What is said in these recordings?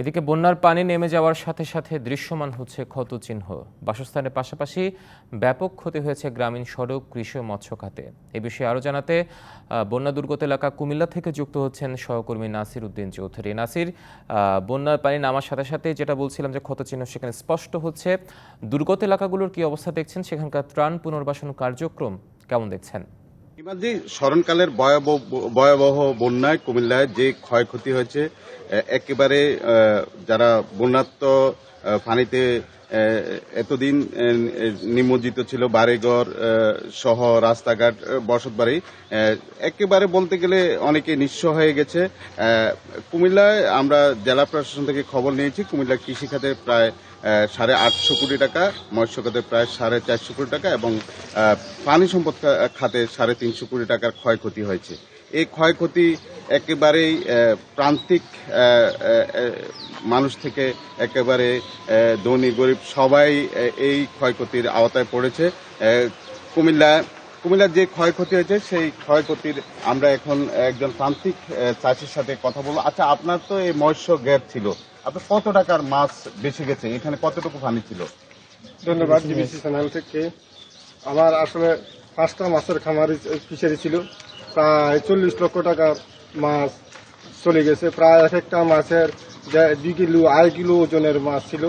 এদিকে বন্যার পানি নেমে যাওয়ার সাথে সাথে দৃশ্যমান হচ্ছে ক্ষত চিহ্ন বাসস্থানের পাশাপাশি ব্যাপক ক্ষতি হয়েছে গ্রামীণ সড়ক, কৃষি ও মৎস্য খাতে। এ বিষয়ে আরও জানাতে বন্যা দুর্গত এলাকা কুমিল্লা থেকে যুক্ত হচ্ছেন সহকর্মী নাসির উদ্দিন চৌধুরী। নাসির বন্যার পানি নামার সাথে সাথে যেটা বলছিলাম যে ক্ষত চিহ্ন সেখানে স্পষ্ট হচ্ছে। দুর্গত এলাকাগুলোর কি অবস্থা দেখছেন? সেখানকার ত্রাণ পুনর্বাসন কার্যক্রম কেমন দেখছেন? স্মরণকালের ভয়াবহ ভয়াবহ বন্যায় কুমিল্লায় যে ক্ষয়ক্ষতি হয়েছে একেবারে যারা বন্যাত্ম পানিতে এতদিন নিমজ্জিত ছিল বাড়িঘর সহ রাস্তাঘাট আহ, বসতবাড়ি আহ, একেবারে বলতে গেলে অনেকে নিঃস্ব হয়ে গেছে। কুমিল্লায় আমরা জেলা প্রশাসন থেকে খবর নিয়েছি কুমিল্লা কৃষিখাতে প্রায় সাড়ে আটশো কোটি টাকা, মৎস্য খাতে প্রায় সাড়ে চারশো কোটি টাকা এবং পানি সম্পদ খাতে সাড়ে তিনশো কোটি টাকার ক্ষয়ক্ষতি হয়েছে। এই ক্ষয়ক্ষতি একেবারেই প্রান্তিক মানুষ থেকে একেবারে ধনী, গরিব সবাই এই ক্ষয়ক্ষতির আওতায় পড়েছে। কুমিল্লা কুমিল্লার যে ক্ষয়ক্ষতি হয়েছে সেই ক্ষয়ক্ষতির আমরা এখন একজন আহ, চাষির সাথে কথা বলব। আচ্ছা আপনার তো এই মৎস্য গ্যাপ ছিল। আপনার কত টাকার মাছ বেঁচে গেছে? এখানে কতটুকু পানি ছিল? ধন্যবাদ চ্যানেল থেকে। আমার আসলে পাঁচটা মাছের খামারি ফিশারি ছিল। প্রায় চল্লিশ লক্ষ টাকার মাছ চলে গেছে। প্রায় এক একটা মাছের দুই কিলো আড়াই কিলো ওজনের মাছ ছিল।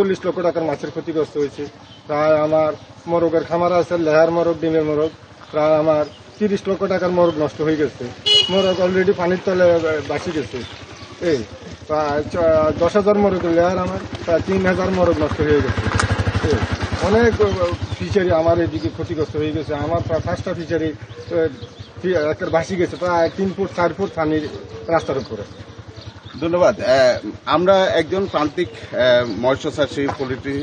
চল্লিশ লক্ষ টাকার মাছের ক্ষতিগ্রস্ত হয়েছে। প্রায় আমার মোরগের খামার আছে, লেহার মোরগ, ডিমের মোরগ। প্রায় আমার তিরিশ লক্ষ টাকার মোরগ নষ্ট হয়ে গেছে। মোরগ অলরেডি পানির তলে বাঁচি গেছে। এই, প্রায় দশ হাজার মোরগ লেয়ার আমার, প্রায় তিন হাজার মোরগ নষ্ট হয়ে গেছে। অনেক ফিচারি আমার এদিকে ক্ষতিগ্রস্ত হয়ে গেছে। আমার প্রায় পাঁচটা ফিচারি একের ভাসি গেছে। প্রায় তিন ফুট, চার ফুট পানির রাস্তার উপরে। ধন্যবাদ। আমরা একজন প্রান্তিক মৎস্যচাষী মৎস্য চাষী পোলট্রি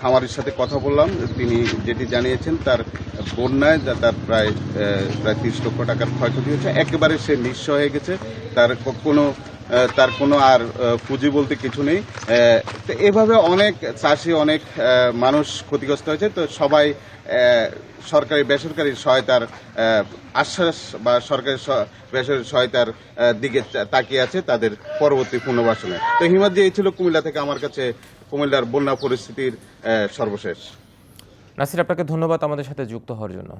খামারের সাথে কথা বললাম। তিনি যেটি জানিয়েছেন, তার বন্যায় তার প্রায় প্রায় তিরিশ লক্ষ টাকার ক্ষয়ক্ষতি হয়েছে। একেবারে সে নিঃস্ব হয়ে গেছে। তার কোনো তার কোনো আর পুঁজি বলতে কিছু নেই। তো এভাবে অনেক চাষি, অনেক মানুষ ক্ষতিগ্রস্ত হয়েছে। তো সবাই সরকারি, বেসরকারি সহায়তার আশ্বাস বা সরকারি বেসরকারি সহায়তার দিকে তাকিয়ে আছে তাদের পরবর্তী পুনর্বাসনে। তো হিমাদ্রি এই ছিল কুমিল্লা থেকে আমার কাছে কুমিল্লার বন্যা পরিস্থিতির সর্বশেষ। নাসির, আপনাকে ধন্যবাদ আমাদের সাথে যুক্ত হওয়ার জন্য।